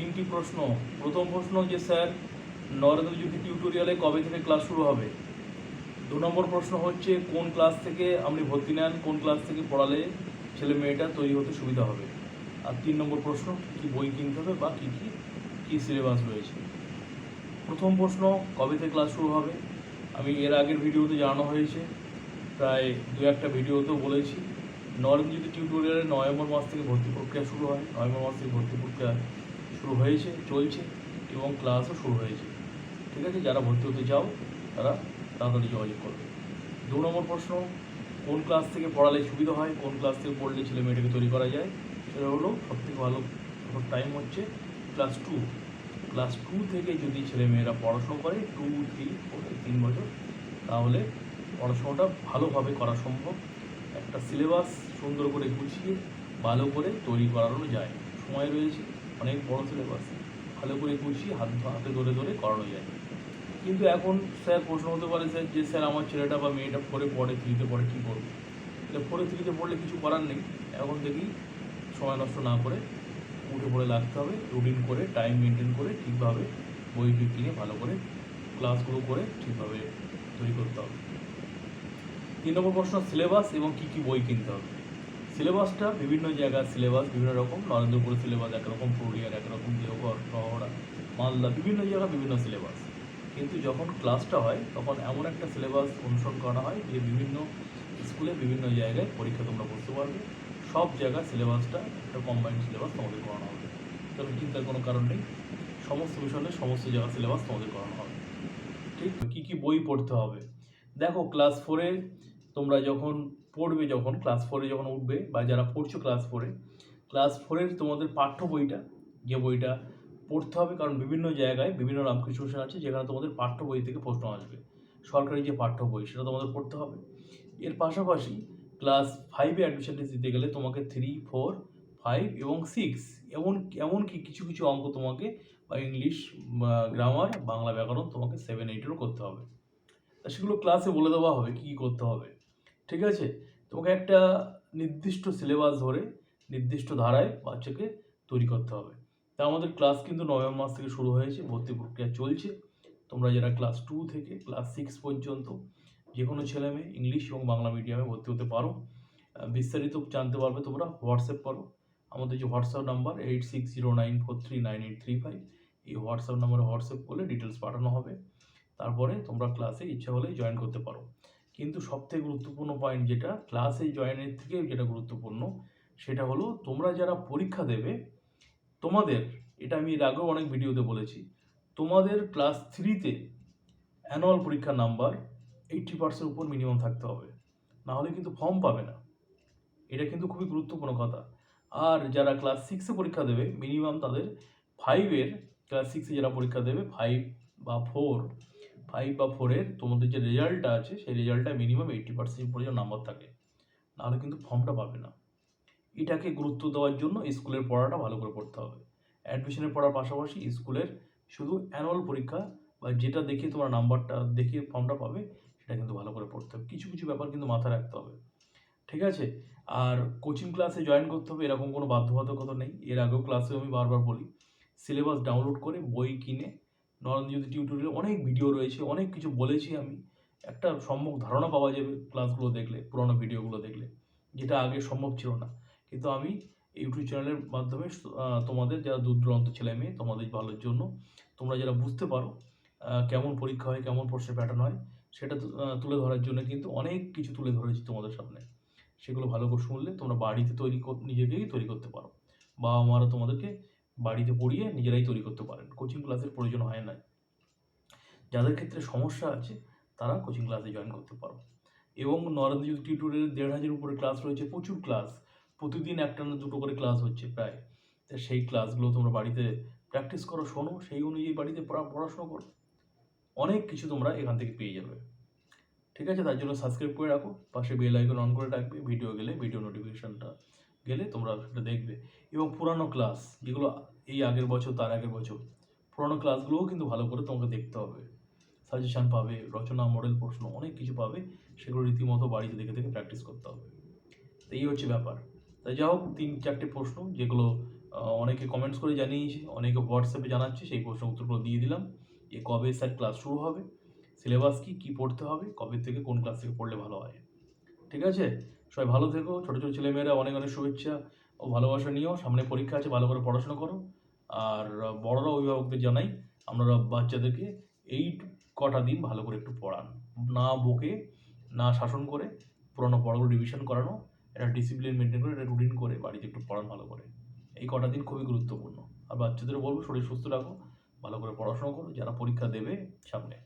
তিনটি প্রশ্ন। প্রথম প্রশ্ন যে, স্যার, নরেন্দ্র জ্যোতি টিউটোরিয়ালে কবে থেকে ক্লাস শুরু হবে? দু নম্বর প্রশ্ন হচ্ছে, কোন ক্লাস থেকে আপনি ভর্তি নেন, কোন ক্লাস থেকে পড়ালে ছেলে মেয়েটা তৈরি হতে সুবিধা হবে? আর তিন নম্বর প্রশ্ন, কী বই কিনতে হবে বা কী কী কী সিলেবাস রয়েছে? প্রথম প্রশ্ন, কবে থেকে ক্লাস শুরু হবে? আমি এর আগের ভিডিওতে জানানো হয়েছে, প্রায় দু একটা ভিডিওতেও বলেছি। নরেন্দ্র জ্যোতি টিউটোরিয়ালে নভেম্বর মাস থেকে ভর্তি প্রক্রিয়া শুরু হয়? নভেম্বর মাস থেকে ভর্তি প্রক্রিয়া শুরু হয়েছে, চলছে এবং ক্লাসও শুরু হয়েছে। ঠিক আছে? যারা ভর্তি হতে চাও, তারা তাড়াতাড়ি যোগাযোগ করবে দু নম্বর প্রশ্ন, কোন ক্লাস থেকে পড়ালে সুবিধা হয়? কোন ক্লাস থেকে পড়লে ছেলে মেয়েটাকে তৈরি করা যায়? সেটা হলো, সবথেকে ভালো টাইম হচ্ছে ক্লাস টু ক্লাস টু থেকে যদি ছেলে মেয়েরা পড়াশোনা করে টু থ্রি ফোর তিন বছর, তাহলে পড়াশোনাটা ভালোভাবে করা সম্ভব। একটা সিলেবাস সুন্দর করে গুছিয়ে, ভালো করে তৈরি করানো যায়। সময় রয়েছে। অনেক বড় সিলেবাস ভালো করে গুছিয়ে হাত হাতে ধরে ধরে করানো যায়। কিন্তু এখন স্যার প্রশ্ন হতে পারে, স্যার, যে স্যার আমার ছেলেটা বা মেয়েটা ফোরে পড়ে থ্রিতে পড়ে, কী করব? তাহলে ফোরে থ্রিতে পড়লে কিছু করার নেই। এখন থেকেই সময় নষ্ট না করে উঠে পড়ে লাগতে হবে রুটিন করে টাইম মেনটেন করে, ঠিকভাবে বই বই কিনে ভালো করে ক্লাসগুলো করে ঠিকভাবে তৈরি করতে হবে। তিন নম্বর প্রশ্ন সিলেবাস এবং কী কী বই কিনতে হবে? সিলেবাসটা বিভিন্ন জায়গার সিলেবাস, বিভিন্ন রকম। নরেন্দ্রপুর সিলেবাস একরকম, পুরুলিয়ার একরকম, দেওঘর, শহরা, মালদা, বিভিন্ন জায়গা, বিভিন্ন সিলেবাস। কিন্তু যখন ক্লাসটা হয়, তখন এমন একটা সিলেবাস অনুসরণ করা হয় যে বিভিন্ন স্কুলে বিভিন্ন জায়গায় পরীক্ষা তোমরা বসতে পারবে। সব জায়গায় সিলেবাসটা একটা কম্বাইন্ড সিলেবাস তোমাদের করানো হবে। তবে চিন্তার কোনো কারণ নেই। সমস্ত বিষয়ে সমস্ত জায়গার সিলেবাস তোমাদের করানো হবে। ঠিক? কী কী বই পড়তে হবে? দেখো ক্লাস ফোরে তোমরা যখন পড়বে, যখন ক্লাস ফোরে যখন উঠবে বা যারা পড়ছো ক্লাস ফোরে ক্লাস ফোরের তোমাদের পাঠ্য বইটা, যে বইটা পড়তে হবে, কারণ বিভিন্ন জায়গায় বিভিন্ন রামকৃষ্ণ মিশন আছে, যেখানে তোমাদের পাঠ্য বই থেকে প্রশ্ন আসবে। সরকারি যে পাঠ্য বই, সেটা তোমাদের পড়তে হবে। এর পাশাপাশি ক্লাস ফাইভে অ্যাডমিশন দিতে গেলে তোমাকে থ্রি ফোর ফাইভ এবং সিক্স এমন, এমনকি কিছু কিছু অঙ্ক তোমাকে বা ইংলিশ গ্রামার বাংলা ব্যাকরণ তোমাকে সেভেন এইটেরও করতে হবে। তা সেগুলো ক্লাসে বলে দেওয়া হবে কী করতে হবে। ঠিক আছে? তোমাকে একটা নির্দিষ্ট সিলেবাস ধরে, নির্দিষ্ট ধারায় বাচ্চাকে তৈরি করতে হবে। তা আমাদের ক্লাস কিন্তু নভেম্বর মাস থেকে শুরু হয়েছে, ভর্তি প্রক্রিয়া চলছে। তোমরা যারা ক্লাস টু থেকে ক্লাস সিক্স পর্যন্ত যে কোনো ছেলে মেয়ে ইংলিশ এবং বাংলা মিডিয়ামে ভর্তি হতে পারো। বিস্তারিত জানতে পারবে তোমরা হোয়াটসঅ্যাপ করো। আমাদের যে WhatsApp number eight six zero nine four three nine eight three five এই হোয়াটসঅ্যাপ নাম্বারে হোয়াটসঅ্যাপ করলে ডিটেলস পাঠানো হবে। তারপরে তোমরা ক্লাসে ইচ্ছা হলে জয়েন করতে পারো। কিন্তু সবথেকে গুরুত্বপূর্ণ পয়েন্ট যেটা ক্লাসে জয়েনের থেকে যেটা গুরুত্বপূর্ণ, সেটা হলো তোমরা যারা পরীক্ষা দেবে, তোমাদের, এটা আমি এর আগেও অনেক ভিডিওতে বলেছি, তোমাদের ক্লাস থ্রিতে অ্যানুয়াল পরীক্ষার নাম্বার এইট্টি পার্সেন্ট উপর মিনিমাম থাকতে হবে। না হলে কিন্তু ফর্ম পাবে না। এটা কিন্তু খুবই গুরুত্বপূর্ণ কথা। আর যারা ক্লাস সিক্সে পরীক্ষা দেবে মিনিমাম তাদের ফাইভের ক্লাস সিক্সে যারা পরীক্ষা দেবে ফাইভ বা ফোর ফাইভ বা ফোরের তোমাদের যে রেজাল্টটা আছে, সেই রেজাল্টটা মিনিমাম এইট্টি পার্সেন্ট উপরে যেন নাম্বার থাকে। নাহলে কিন্তু ফর্মটা পাবে না। এটাকে গুরুত্ব দেওয়ার জন্য স্কুলের পড়াটা ভালো করে পড়তে হবে। অ্যাডমিশনের পড়ার পাশাপাশি স্কুলের শুধু অ্যানুয়াল পরীক্ষা বা যেটা দেখে তোমার নাম্বারটা দেখে ফর্মটা পাবে, সেটা কিন্তু ভালো করে পড়তে হবে। কিছু কিছু ব্যাপার কিন্তু মাথায় রাখতে হবে। ঠিক আছে? আর কোচিং ক্লাসে জয়েন করতে হবে, এরকম কোনো বাধ্যবাধকতা নেই। এর আগেও ক্লাসে আমি বারবার বলি সিলেবাস ডাউনলোড করে বই কিনে নরেন্দ্র টিউটোরিয়াল অনেক ভিডিও রয়েছে, অনেক কিছু বলেছি আমি। একটা সম্যক ধারণা পাওয়া যাবে ক্লাসগুলো দেখলে, পুরোনো ভিডিওগুলো দেখলে, যেটা আগে সম্ভব ছিল না। কিন্তু আমি ইউটিউব চ্যানেলের মাধ্যমে তোমাদের যারা দূর দূরান্ত ছেলে মেয়ে, তোমাদের ভালোর জন্য, তোমরা যারা বুঝতে পারো কেমন পরীক্ষা হয়, কেমন প্রশ্নের প্যাটার্ন হয়, সেটা তুলে ধরার জন্য কিন্তু অনেক কিছু তুলে ধরেছি তোমাদের সামনে। সেগুলো ভালো করে শুনলে তোমরা বাড়িতে তৈরি নিজেকেই তৈরি করতে পারো। বাবা মারা তোমাদেরকে বাড়িতে পড়িয়ে নিজেরাই তৈরি করতে পারেন। কোচিং ক্লাসের প্রয়োজন হয় না। যাদের ক্ষেত্রে সমস্যা আছে, তারা কোচিং ক্লাসে জয়েন করতে পারো। এবং নরেন্দ্র জ্যোতি টিউটোরিয়ালের দেড় হাজার উপরে ক্লাস রয়েছে, প্রচুর ক্লাস প্রতিদিন একটা না দুটো করে ক্লাস হচ্ছে প্রায়। সেই ক্লাসগুলো তোমরা বাড়িতে প্র্যাকটিস করো, শোনো, সেই অনুযায়ী বাড়িতে পড়া, পড়াশোনা করো। অনেক কিছু তোমরা এখান থেকে পেয়ে যাবে। ঠিক আছে, তার জন্য সাবস্ক্রাইব করে রাখো, পাশে বেল আইকন অন করে রাখবে ভিডিও গেলে ভিডিও নোটিফিকেশনটা গেলে তোমরা সেটা দেখবে। এবং পুরানো ক্লাস যেগুলো এই আগের বছর, তার আগের বছর। পুরোনো ক্লাসগুলোও কিন্তু ভালো করে তোমাকে দেখতে হবে। সাজেশান পাবে, রচনা মডেল প্রশ্ন, অনেক কিছু পাবে। সেগুলো রীতিমতো বাড়িতে দেখে দেখে প্র্যাকটিস করতে হবে। তো এই হচ্ছে ব্যাপার। তাই যা হোক, তিন চারটে প্রশ্ন, যেগুলো অনেকে কমেন্টস করে জানিয়েছে, অনেকে হোয়াটসঅ্যাপে জানাচ্ছে, সেই প্রশ্ন উত্তরগুলো দিয়ে দিলাম। যে কবে স্যার ক্লাস শুরু হবে সিলেবাস কি, কী পড়তে হবে, কবে থেকে কোন ক্লাস থেকে পড়লে ভালো হয়। ঠিক আছে? সবাই ভালো থেকো। ছোটো ছোটো ছেলেমেয়েরা অনেক অনেক শুভেচ্ছা। ও ভালোবাসা নিও, সামনে পরীক্ষা আছে, ভালো করে পড়াশোনা করো। আর বড়রা অভিভাবকদের জানাই, আপনারা বাচ্চাদেরকে এই কটা দিন ভালো করে একটু পড়ান। না বকে, না শাসন করে, পুরোনো পড়াগুলো রিভিশন করানো এটা ডিসিপ্লিন মেনটেন করে এটা রুটিন করে বাড়িতে একটু পড়ান ভালো করে। এই কটা দিন খুবই গুরুত্বপূর্ণ। আর বাচ্চাদেরও বলব, শরীর সুস্থ রাখো, ভালো করে পড়াশোনা করো, যারা পরীক্ষা দেবে সামনে।